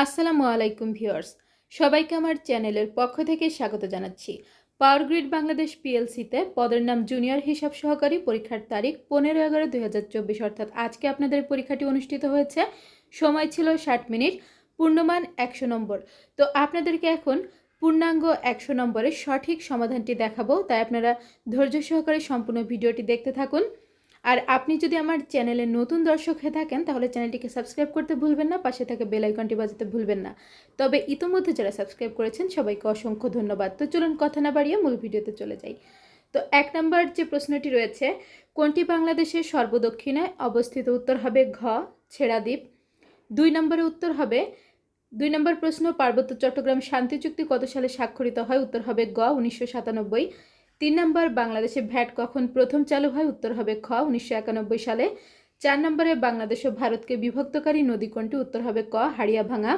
আসসালামু আলাইকুম ভিউয়ার্স। সবাইকে আমার চ্যানেলের পক্ষ থেকে স্বাগত জানাচ্ছি। পাওয়ার গ্রিড বাংলাদেশ পিএলসিতে পদের নাম জুনিয়র হিসাব সহকারী পরীক্ষার তারিখ পনেরো এগারো দুই হাজার চব্বিশ, অর্থাৎ আজকে আপনাদের পরীক্ষাটি অনুষ্ঠিত হয়েছে। সময় ছিল ষাট মিনিট, পূর্ণমান একশো নম্বর। তো আপনাদেরকে এখন পূর্ণাঙ্গ একশো নম্বরের সঠিক সমাধানটি দেখাবো। তাই আপনারা ধৈর্য সহকারে সম্পূর্ণ ভিডিওটি দেখতে থাকুন। আর আপনি যদি আমার চ্যানেলে নতুন দর্শক হয়ে থাকেন, তাহলে চ্যানেলটিকে সাবস্ক্রাইব করতে ভুলবেন না, পাশে থাকা বেল আইকনটি বাজাতে ভুলবেন না। তবে ইতোমধ্যে যারা সাবস্ক্রাইব করেছেন, সবাইকে অসংখ্য ধন্যবাদ। তো চলুন কথা না বাড়িয়ে মূল ভিডিওতে চলে যাই। তো এক নম্বর যে প্রশ্নটি রয়েছে, কোনটি বাংলাদেশের সর্বদক্ষিণে অবস্থিত? উত্তর হবে ঘ, ছেড়াদ্বীপ। দুই নম্বরে উত্তর হবে, দুই নম্বর প্রশ্ন, পার্বত্য চট্টগ্রাম শান্তি চুক্তি কত সালে স্বাক্ষরিত হয়? উত্তর হবে গ উনিশশো সাতানব্বই। তিন নম্বর, বাংলাদেশে ভ্যাট কখন প্রথম চালু হয়? উত্তর হবে খ, উনিশশো একানব্বই সালে। চার নম্বরে, বাংলাদেশ ও ভারতকে বিভক্তকারী নদী কোনটি? উত্তর হবে ক, হাড়িয়াভাঙা।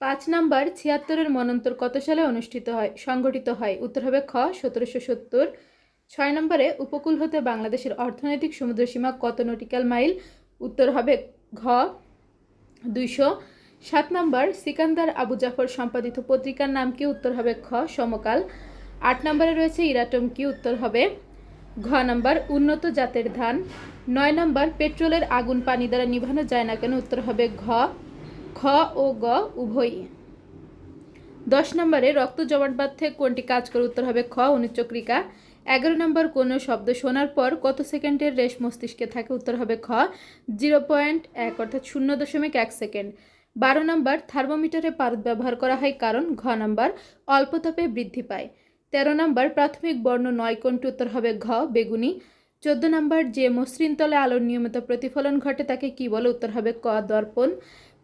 পাঁচ নম্বর, ছিয়াত্তরের মনন্তর কত সালে অনুষ্ঠিত হয়? সংগঠিত হয়? উত্তর হবে খ, সতেরোশো সত্তর। ছয় নম্বরে, উপকূল হতে বাংলাদেশের অর্থনৈতিক সমুদ্রসীমা কত নটিক্যাল মাইল? উত্তর হবে ঘ, দুইশো। সাত নম্বর, সিকান্দার আবু জাফর সম্পাদিত পত্রিকার নাম কি? উত্তর হবে খ, সমকাল। আট নম্বরে রয়েছে ইরাটম, কি উত্তর হবে? ঘ নম্বর, উন্নত জাতের ধান। নয় নম্বর, পেট্রোলের আগুন পানি দ্বারা নিভানো যায় না কেন? উত্তর হবে ঘ। খ ও গ, উভয়ই। দশ নম্বরে, রক্ত থেকে কোনটি কাজ করে? উত্তর হবে খ, অনুচক্রিকা। এগারো নম্বর, কোনো শব্দ শোনার পর কত সেকেন্ডের রেশ মস্তিষ্কে থাকে? উত্তর হবে খ, জিরো পয়েন্ট এক, অর্থাৎ শূন্য দশমিক এক সেকেন্ড। বারো নম্বর, থার্মোমিটারে পারদ ব্যবহার করা হয় কারণ? ঘ নম্বর, অল্প তাপে বৃদ্ধি পায়। তেরো নম্বর, প্রাথমিক বর্ণ নয় কোনটি উত্তর হবে ঘ, বেগুনি। চোদ্দ নম্বর, যে মসৃণ তলে আলোর নিয়মিত প্রতিফলন ঘটে তাকে কি বলে? উত্তর হবে ক, দর্পণ।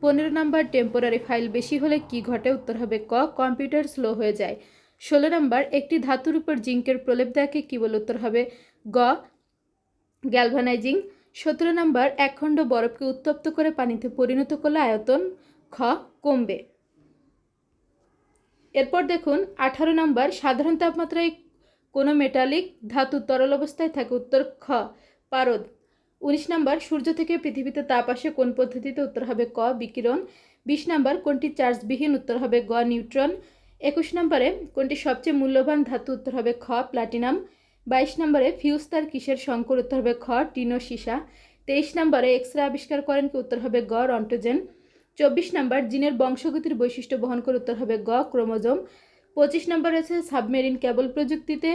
পনেরো নম্বর, টেম্পোরারি ফাইল বেশি হলে কি ঘটে? উত্তর হবে ক, কম্পিউটার স্লো হয়ে যায়। ষোলো নম্বর, একটি ধাতুর উপর জিঙ্কের প্রলেপ দেয়াকে কি বলে? উত্তর হবে গ, গ্যালভানাইজিং। সতেরো নম্বর, একখণ্ড বরফকে উত্তপ্ত করে পানিতে পরিণত করলে আয়তন, খ, কমবে। এরপর দেখুন, আঠারো নম্বর, সাধারণ তাপমাত্রায় কোনো মেটালিক ধাতু তরল অবস্থায় থাকে, উত্তর খ, পারদ। উনিশ নম্বর, সূর্য থেকে পৃথিবীতে তাপ আসে, কোন পদ্ধতিতে? উত্তর হবে ক, বিকিরণ। বিশ নম্বর, কোনটি চার্জবিহীন? উত্তর হবে গ, নিউট্রন। একুশ নম্বরে, কোনটি সবচেয়ে মূল্যবান ধাতু? উত্তর হবে খ, প্লাটিনাম। বাইশ নম্বরে, ফিউজ তার কিসের সংকর? উত্তর হবে খ, টিনো সীসা। তেইশ নম্বরে এক্স রে আবিষ্কার করেন কি? উত্তর হবে গ রন্টোজেন চব্বিশ নম্বর জিনের বংশগতির বৈশিষ্ট্য বহন করে উত্তর হবে গ, ক্রোমোজোম। পঁচিশ নম্বর রয়েছে সাবমেরিন কেবল প্রযুক্তিতে।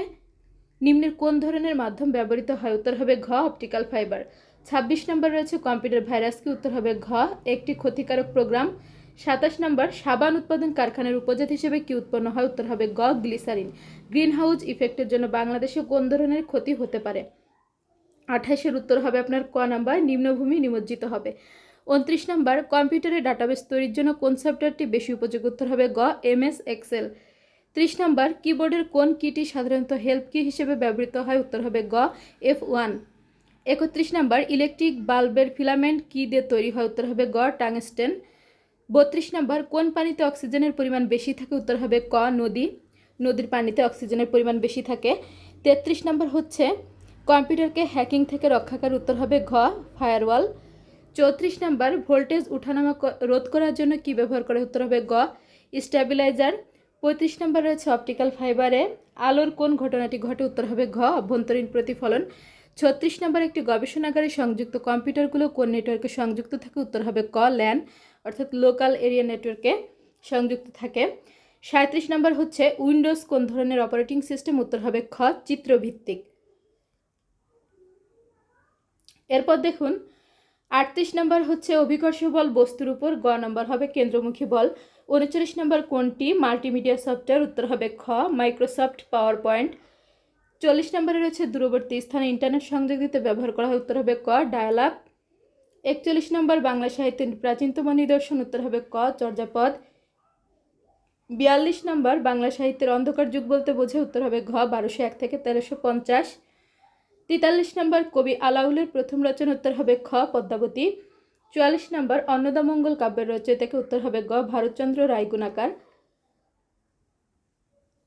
নিম্নের কোন ধরনের মাধ্যম ব্যবহৃত হয়? উত্তর হবে ঘ, অপটিক্যাল ফাইবার। ছাব্বিশ নম্বর রয়েছে কম্পিউটার ভাইরাস কি উত্তর হবে ঘ, একটি ক্ষতিকারক প্রোগ্রাম। সাতাশ নম্বর, সাবান উৎপাদন কারখানার উপজাত হিসেবে কি উৎপন্ন হয়? উত্তর হবে গ, গ্লিসারিন। গ্রিন হাউস ইফেক্টের জন্য বাংলাদেশে কোন ধরনের ক্ষতি হতে পারে? আঠাশের উত্তর হবে আপনার ক নাম্বার, নিম্নভূমি নিমজ্জিত হবে। উনত্রিশ নম্বর কম্পিউটারে ডাটাবেস তৈরির জন্য কোন সফটওয়্যারটি বেশি উপযোগী উত্তর হবে? গ এম এস এক্সেল। ত্রিশ নম্বর, কিবোর্ডের কোন কিটি সাধারণত হেল্প কি হিসেবে ব্যবহৃত হয়? উত্তর হবে গ, এফ ওয়ান। একত্রিশ নম্বর, ইলেকট্রিক বাল্বের ফিলামেন্ট কি দিয়ে তৈরি হয়? উত্তর হবে গ, টাংস্টেন। বত্রিশ নম্বর, কোন পানিতে অক্সিজেনের পরিমাণ বেশি থাকে? উত্তর হবে ক, নদী। নদীর পানিতে অক্সিজেনের পরিমাণ বেশি থাকে। তেত্রিশ নম্বর হচ্ছে, কম্পিউটারকে হ্যাকিং থেকে রক্ষাকার। উত্তর হবে ঘ ফায়ারওয়াল। চৌত্রিশ নম্বর, ভোল্টেজ উঠানামা রোধ করার জন্য কি ব্যবহার করে উত্তর হবে গ স্ট্যাবিলাইজার পঁয়ত্রিশ নম্বর রয়েছে অপটিক্যাল ফাইবারে। আলোর কোন ঘটনাটি ঘটে উত্তর হবে ঘ, অভ্যন্তরীণ প্রতিফলন। ছত্রিশ নম্বর একটি গবেষণাগারে সংযুক্ত কম্পিউটারগুলো কোন নেটওয়ার্কে সংযুক্ত থাকে উত্তর হবে ক, ল্যান, অর্থাৎ লোকাল এরিয়া নেটওয়ার্কে সংযুক্ত থাকে। সাঁত্রিশ নম্বর হচ্ছে উইন্ডোজ কোন ধরনের অপারেটিং সিস্টেম উত্তর হবে খ, চিত্রভিত্তিক। এরপর দেখুন আটত্রিশ নম্বর হচ্ছে অভিকর্ষ বল বস্তুর উপর, গ নম্বর হবে কেন্দ্রমুখী বল। উনচল্লিশ নম্বর কোনটি? মাল্টিমিডিয়া সফটওয়্যার, উত্তর হবে খ, মাইক্রোসফট পাওয়ার পয়েন্ট চল্লিশ নম্বরে রয়েছে দূরবর্তী স্থানে ইন্টারনেট সংযোগ দিতে ব্যবহার করা হয়, উত্তর হবে ক, ডায়াল আপ। একচল্লিশ নম্বর বাংলা সাহিত্যের প্রাচীনতম নিদর্শন, উত্তর হবে ক, চর্যাপদ। বিয়াল্লিশ নম্বর বাংলা সাহিত্যের অন্ধকার যুগ বলতে বোঝে উত্তর হবে ঘ, বারোশো এক থেকে তেরোশো পঞ্চাশ। তেতাল্লিশ নম্বর কবি আলাউলের প্রথম রচনা উত্তর হবে খ, পদ্মাবতী। চুয়াল্লিশ নম্বর অন্নদামঙ্গল কাব্যের রচয়িতাকে উত্তর হবে গ, ভারতচন্দ্র রায়গুণাকার।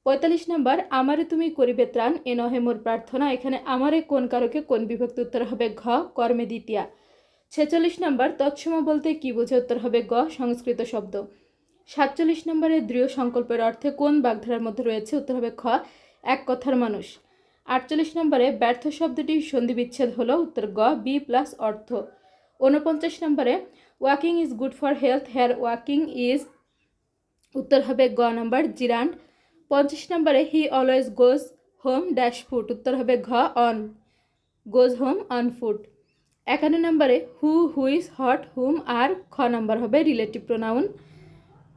পঁয়তাল্লিশ নম্বর, আমারে তুমি করিবে ত্রাণ, এ নহে মোর প্রার্থনা, এখানে আমারে কোন কারকে কোন বিভক্তি উত্তর হবে ঘ, কর্মে দ্বিতীয়া। ছেচল্লিশ নম্বর, তৎসম বলতে কি বোঝে উত্তর হবে গ, সংস্কৃত শব্দ। সাতচল্লিশ নম্বরে দৃঢ় সংকল্পের অর্থে কোন বাগধারার মধ্যে রয়েছে উত্তর হবে খ, এক কথার মানুষ। আটচল্লিশ নম্বরে ব্যর্থ শব্দটির সন্ধি বিচ্ছেদ হলো, উত্তর গ বি প্লাস অর্থ। ঊনপঞ্চাশ নম্বরে walking is good for health here walking is, উত্তর হবে গ নম্বর জিরান্ড পঞ্চাশ নম্বরে he always goes home dash foot উত্তর হবে ঘ on goes home on foot একান্ন নম্বরে হু হুইজ হট হুম আর খ নম্বর হবে রিলেটিভ প্রোনাউন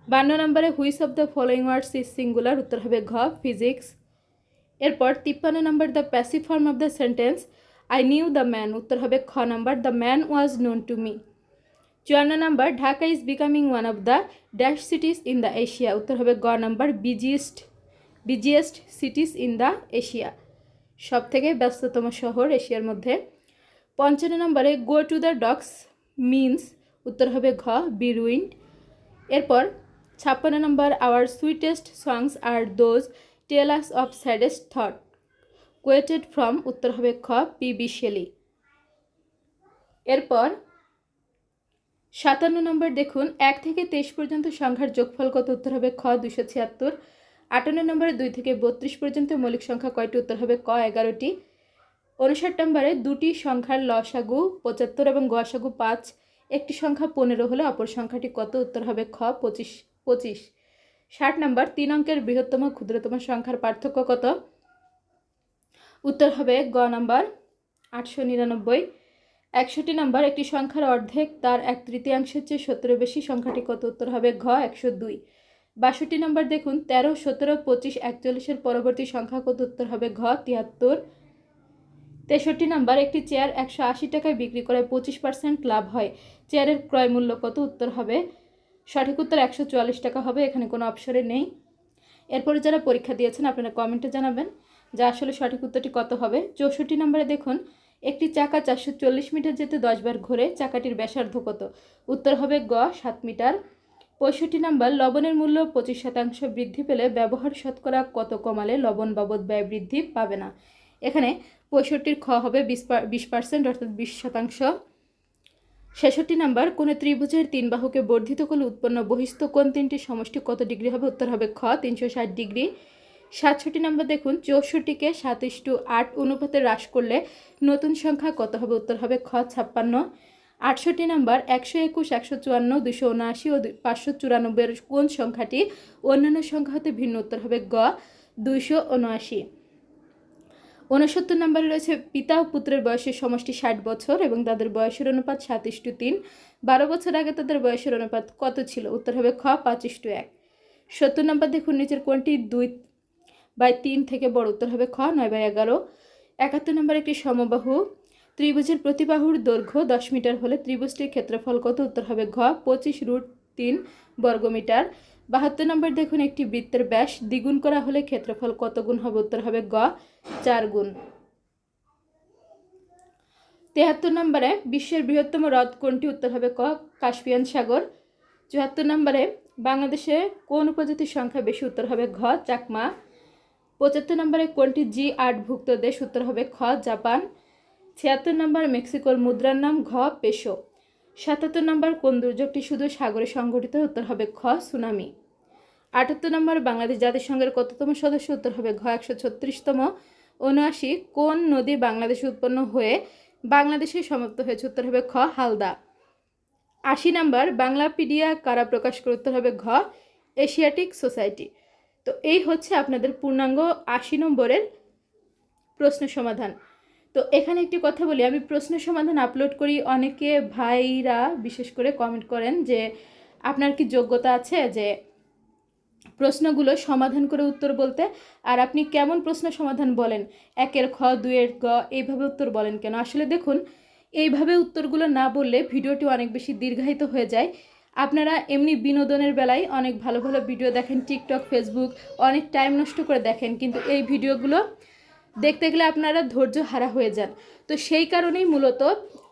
বান্ন নম্বরে which of the following words is singular উত্তর হবে ঘ ফিজিক্স এরপর তিপ্পান্ন নম্বর the passive form of the sentence I knew the man উত্তর হবে খ নম্বর the man was known to me চুয়ান্ন নম্বর Dhaka is becoming one of the dash cities in the Asia উত্তর হবে গ নম্বর busiest busiest cities in the Asia সব থেকে ব্যস্ততম শহর এশিয়ার মধ্যে। পঞ্চান্ন নম্বরে go to the dogs means উত্তর হবে ঘ বি রুইন্ড এরপর ছাপ্পান্ন নম্বর our sweetest songs are those tell of saddest thought quoted from উত্তর হবে খ, পি বি শেলি এরপর, সাতান্ন নম্বর দেখুন, এক থেকে তেইশ পর্যন্ত সংখ্যার যোগফল কত উত্তর হবে খ দুশো ছিয়াত্তর। আটান্ন নম্বরে দুই থেকে বত্রিশ পর্যন্ত মৌলিক সংখ্যা কয়টি উত্তর হবে ক, এগারোটি। উনষাট নম্বরে দুটি সংখ্যার লসাগু পঁচাত্তর এবং গসাগু পাঁচ। একটি সংখ্যা পনেরো হলে অপর সংখ্যাটি কত উত্তর হবে খ, পঁচিশ পঁচিশ। ষাট নম্বর, তিন অঙ্কের বৃহত্তম ক্ষুদ্রতম সংখ্যার পার্থক্য কত? উত্তর হবে গ নম্বর, আটশো নিরানব্বই। একষট্টি নম্বর, একটি সংখ্যার অর্ধেক, তার এক তৃতীয়াংশের চেয়ে সত্তরের বেশি সংখ্যাটি কত? উত্তর হবে ঘ, একশো দুই। বাষট্টি নম্বর দেখুন, তেরো, সতেরো, পঁচিশ, একচল্লিশের পরবর্তী সংখ্যা কত? উত্তর হবে ঘ, তিয়াত্তর। তেষট্টি নম্বর, একটি চেয়ার একশো আশি টাকায় বিক্রি করে পঁচিশ পার্সেন্ট লাভ হয়। চেয়ারের ক্রয় মূল্য কত? উত্তর হবে সঠিক উত্তর একশো চুয়াল্লিশ টাকা হবে, এখানে কোনো অপশনে নেই। এরপরে যারা পরীক্ষা দিয়েছেন, আপনারা কমেন্টে জানাবেন যে আসলে সঠিক উত্তরটি কত হবে। চৌষট্টি নম্বরে দেখুন, একটি চাকা চারশো চল্লিশ মিটার যেতে দশবার ঘোরে, চাকাটির ব্যাসার্ধ কত? উত্তর হবে গ, সাত মিটার। পঁয়ষট্টি নম্বর, লবণের মূল্য পঁচিশ শতাংশ বৃদ্ধি পেলে ব্যবহার শতকরা কত কমালে লবণ বাবদ ব্যয় বৃদ্ধি পাবে না? এখানে পঁয়ষট্টির খ হবে বিশ বিশ পার্সেন্ট, অর্থাৎ বিশ শতাংশ। ছেষট্টি নাম্বার, কোন ত্রিভুজের তিন বাহুকে বর্ধিত করলে উৎপন্ন বহিস্থ কোন তিনটি সমষ্টি কত ডিগ্রি হবে? উত্তর হবে খ, তিনশো ষাট ডিগ্রি। সাতষট্টি নাম্বার দেখুন, চৌষট্টিকে সাতাশ টু আট অনুপাতে হ্রাস করলে নতুন সংখ্যা কত হবে? উত্তর হবে খ, ছাপ্পান্ন। আটষট্টি নাম্বার, একশো একুশ, একশো চুয়ান্ন দুশো উনআশি ও পাঁচশো চুরানব্বইয়ের কোন সংখ্যাটি অন্যান্য সংখ্যা হতে ভিন্ন। উত্তর হবে গ, দুইশো উনআশি। উনসত্তর নম্বরে রয়েছে পিতা ও পুত্রের বয়সের সমষ্টি ষাট বছর এবং তাদের বয়সের অনুপাত সাতিশ টু তিন। বারো বছর আগে তাদের বয়সের অনুপাত কত ছিল? উত্তর হবে খ, পাঁচিশ টু এক। সত্তর নম্বর দেখুন, নিচের কোনটি? দুই বাই তিন থেকে বড়, উত্তর হবে খ, নয় বাই এগারো। একাত্তর নম্বর একটি সমবাহু। ত্রিভুজের প্রতিবাহুর দৈর্ঘ্য দশ মিটার হলে ত্রিভুজটির ক্ষেত্রফল কত? উত্তর হবে ঘ, পঁচিশ রুট তিন বর্গমিটার। বাহাত্তর নম্বর দেখুন, একটি বৃত্তের ব্যাস। দ্বিগুণ করা হলে ক্ষেত্রফল কত গুণ হবে? উত্তর হবে গ, চার গুণ। তেহাত্তর নম্বরে বিশ্বের বৃহত্তম হ্রদ কোনটি? উত্তর হবে ক, কাস্পিয়ান সাগর। চুয়াত্তর নম্বরে বাংলাদেশে কোন উপজাতির সংখ্যা বেশি? উত্তর হবে ঘ, চাকমা। পঁচাত্তর নম্বরে কোনটি জি আটভুক্ত দেশ? উত্তর হবে খ, জাপান। ছিয়াত্তর নম্বর মেক্সিকোর মুদ্রার নাম ঘ, পেশো। সাতাত্তর নম্বর কোন দুর্যোগটি শুধু সাগরে সংঘটিত? উত্তর হবে খ, সুনামি। আটাত্তর নম্বর বাংলাদেশ জাতিসংঘের কততম সদস্য? উত্তর হবে ঘ, একশো ছত্রিশতম। উনআশি কোন নদী বাংলাদেশে উৎপন্ন হয়ে বাংলাদেশে সমাপ্ত হয়েছে? উত্তর হবে খ, হালদা। আশি নম্বর, বাংলাপিডিয়া কারা প্রকাশ করে? উত্তর হবে ঘ, এশিয়াটিক সোসাইটি। তো এই হচ্ছে আপনাদের পূর্ণাঙ্গ আশি নম্বরের প্রশ্ন সমাধান। তো এখানে একটি কথা বলি, আমি প্রশ্ন সমাধান আপলোড করি অনেকে ভাইরা বিশেষ করে কমেন্ট করেন যে আপনার কি যোগ্যতা আছে? যে প্রশ্নগুলো সমাধান করে উত্তর বলতে। আর আপনি কেমন প্রশ্ন সমাধান বলেন? একের খ দুয়ের গ, এইভাবে উত্তর বলেন কেন? আসলে দেখুন, এইভাবে উত্তরগুলো না বললে ভিডিওটি অনেক বেশি দীর্ঘায়িত হয়ে যায়। আপনারা এমনি বিনোদনের বেলায় অনেক ভালো ভালো ভিডিও দেখেন, টিকটক, ফেসবুক, অনেক টাইম নষ্ট করে দেখেন, কিন্তু এই ভিডিওগুলো দেখতে গেলে আপনারা ধৈর্য হারা হয়ে যান। তো সেই কারণেই মূলত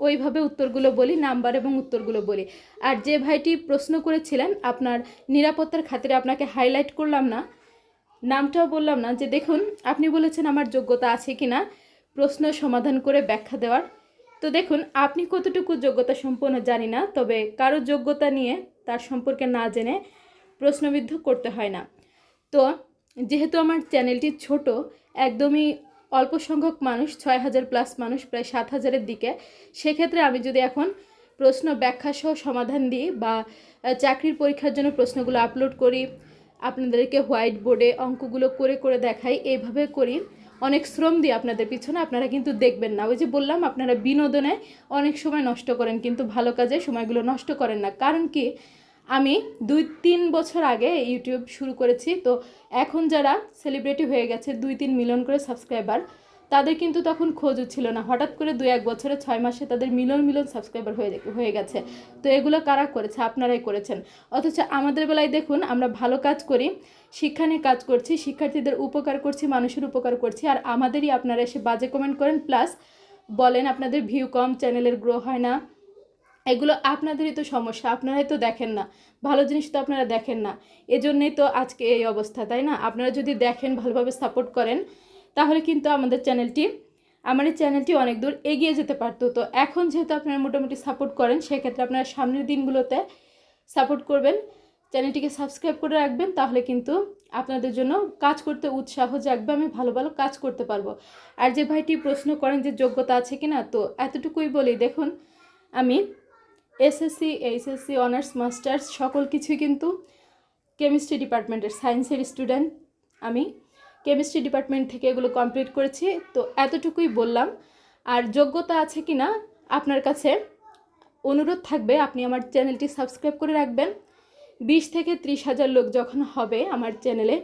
ওইভাবে উত্তরগুলো বলি, নাম্বার এবং উত্তরগুলো বলি। আর যে ভাইটি প্রশ্ন করেছিলেন আপনার নিরাপত্তার খাতিরে আপনাকে হাইলাইট করলাম না, নামটাও বললাম না, যে দেখুন, আপনি বলেছেন আমার যোগ্যতা আছে কি না প্রশ্ন সমাধান করে ব্যাখ্যা দেওয়ার। তো দেখুন, আপনি কতটুকু যোগ্যতা সম্পন্ন জানি না, তবে কারও যোগ্যতা নিয়ে তার সম্পর্কে না জেনে প্রশ্নবিদ্ধ করতে হয় না। তো যেহেতু আমার চ্যানেলটি ছোট, একদমই অল্প সংখ্যক মানুষ, ছয় হাজার প্লাস মানুষ প্রায় সাত হাজারের দিকে। সেক্ষেত্রে আমি যদি এখন প্রশ্ন ব্যাখ্যা সহ সমাধান দিই বা চাকরির পরীক্ষার জন্য প্রশ্নগুলো আপলোড করি, আপনাদেরকে হোয়াইট বোর্ডে অঙ্কগুলো করে করে দেখাই, এইভাবে করি, অনেক শ্রম দিই আপনাদের পিছনে, আপনারা কিন্তু দেখবেন না। ওই যে বললাম, আপনারা বিনোদনে অনেক সময় নষ্ট করেন, কিন্তু ভালো কাজে সময়গুলো নষ্ট করেন না। কারণ কি? আমি দুই, তিন বছর আগে ইউটিউব শুরু করেছি, তো এখন যারা সেলিব্রিটি হয়ে গেছে, দুই, তিন মিলিয়ন করে সাবস্ক্রাইবার তাদের কিন্তু তখন খোঁজও ছিল না। হঠাৎ করে দুই, এক বছরে ছয় মাসে তাদের মিলন মিলন সাবস্ক্রাইবার হয়ে হয়ে গেছে। তো এগুলো কারা করেছে? আপনারাই করেছেন। অথচ আমাদের বেলায় দেখুন, আমরা ভালো কাজ করি, শিক্ষা নিয়ে কাজ করছি, শিক্ষার্থীদের উপকার করছি, মানুষের উপকার করছি, আর আমাদেরই আপনারা এসে বাজে কমেন্ট করেন প্লাস বলেন আপনাদের ভিউ কম চ্যানেলের গ্রো হয় না। এগুলো আপনাদেরই তো সমস্যা, আপনারাই তো দেখেন না। ভালো জিনিস তো আপনারা দেখেন না। এজন্যই তো আজকে এই অবস্থা, তাই না? আপনারা যদি দেখেন, ভালোভাবে সাপোর্ট করেন, তাহলে কিন্তু আমাদের চ্যানেলটি, আমার এই চ্যানেলটি অনেক দূর এগিয়ে যেতে পারতো। তো এখন যেহেতু আপনারা মোটামুটি সাপোর্ট করেন, সেক্ষেত্রে আপনারা সামনের দিনগুলোতে সাপোর্ট করবেন। চ্যানেলটিকে সাবস্ক্রাইব করে রাখবেন, তাহলে কিন্তু আপনাদের জন্য কাজ করতে উৎসাহ জাগবে, আমি ভালো ভালো কাজ করতে পারব। আর যে ভাইটি প্রশ্ন করেন যে যোগ্যতা আছে কি না তো এতটুকুই বলি। দেখুন, আমি এসএসসি এইচএসসি অনার্স মাস্টার্স সকল কিছুই কিন্তু কেমিস্ট্রি ডিপার্টমেন্টের সায়েন্সের স্টুডেন্ট আমি। কেমিস্ট্রি ডিপার্টমেন্ট থেকে এগুলো কমপ্লিট করেছি, তো এতটুকুই বললাম। আর যোগ্যতা আছে কি না আপনার কাছে অনুরোধ থাকবে, আপনি আমার চ্যানেলটি সাবস্ক্রাইব করে রাখবেন। বিশ থেকে ত্রিশ হাজার লোক যখন হবে আমার চ্যানেলে,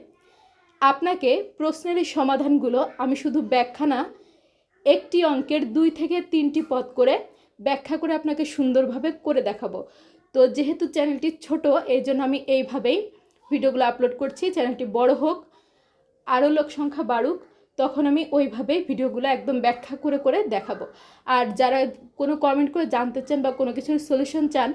আপনাকে প্রশ্নের সমাধানগুলো আমি শুধু ব্যাখ্যা না, একটি অঙ্কের দুই থেকে তিনটি পদ করে ব্যাখ্যা করে আপনাকে সুন্দরভাবে করে দেখাবো। তো যেহেতু চ্যানেলটি ছোট এই জন্য আমি এইভাবেই ভিডিওগুলো আপলোড করছি। চ্যানেলটি বড় হোক, আরও লোক সংখ্যা বাড়ুক, তখন আমি ওইভাবেই ভিডিওগুলো একদম ব্যাখ্যা করে করে দেখাবো। আর যারা কোনো কমেন্ট করে জানতে চান বা কোনো কিছুর সলিউশন চান,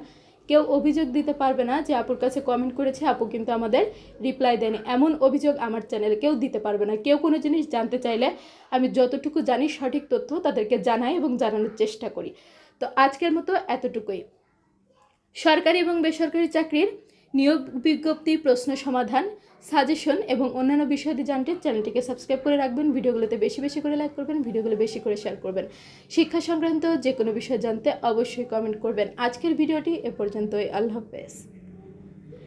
কেউ অভিযোগ দিতে পারবে না যে আপুর কাছে কমেন্ট করেছে, আপু কিন্তু আমাদের রিপ্লাই দেয়নি। এমন অভিযোগ আমার চ্যানেলে কেউ দিতে পারবে না। কেউ কোনো জিনিস জানতে চাইলে আমি যতটুকু জানি সঠিক তথ্য তাদেরকে জানাই এবং জানানোর চেষ্টা করি। তো আজকের মতো এতটুকুই। সরকারি এবং বেসরকারি চাকরির নিয়োগ বিজ্ঞপ্তি, প্রশ্ন সমাধান, সাজেশন এবং অন্যান্য বিষয়াদি জানতে চ্যানেলটিকে সাবস্ক্রাইব করে রাখবেন। ভিডিওগুলোতে বেশি বেশি করে লাইক করবেন, ভিডিওগুলো বেশি করে শেয়ার করবেন। শিক্ষা সংক্রান্ত যে কোনো বিষয় জানতে অবশ্যই কমেন্ট করবেন। আজকের ভিডিওটি এ পর্যন্তই। আল্লাহ হাফেজ।